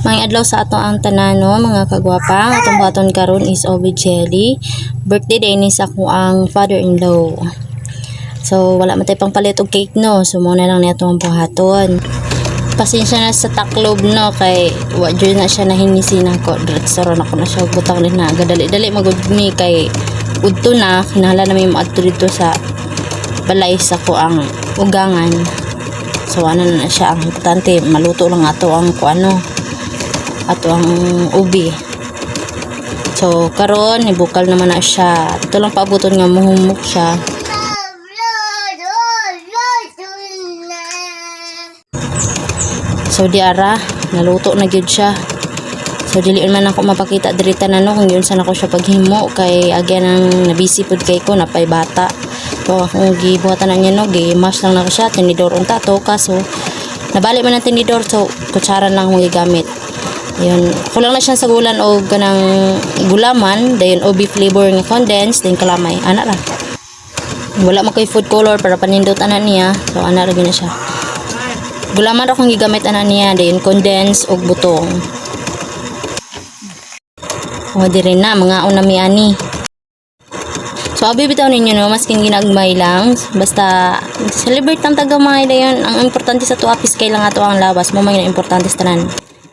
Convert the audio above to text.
Mga adlaw sa ato ang tanano, mga kagwapa. Ang atong baton karon is Obi Jelly. Birthday day ni sa ko ang father-in-law. So, wala man tayo pang palit og cake no. So, muna lang niya itong buhaton. Pasensya na sa taklob no kay wa jud na siya nahinisi na ko. Diretso ron ako na siya butang din na gadali-dali magud mi kay udto na kinahanglan na may maadto dito sa balay sa ko ang ugangan. So ano na siya ang importante maluto lang ato ang kuano ato ang ubi. So karon nibukal naman na siya. Ito lang paabuton nga muhumok siya. So di ara naluto na gyud siya. So dili man ako mapakita diri tanan no kung yun sana ko siya paghimo kay agyan ang nabisi pud kay ko napay bata. So akong gibuhatan na niya no gi-mash lang na ko siya tinidor unta to kaso nabali man ang tinidor so kutsara lang akong gigamit. Yun, kulang na siya sa gulan o ganang gulaman, dayon obi flavor nga condensed, then kalamay, ana ra. Wala man koy food color para panindot ana niya, so ana ra na siya. Gulaman ra kong gigamit ana niya, dayon condensed og butong. O di rin na, mga unami ani. So, abi bitaw ninyo no, masking ginagmay lang. Basta, celebrate ang tagamay na yun. Ang importante sa tuapis kailang ato ang lawas. Mamay na importante sa tanan.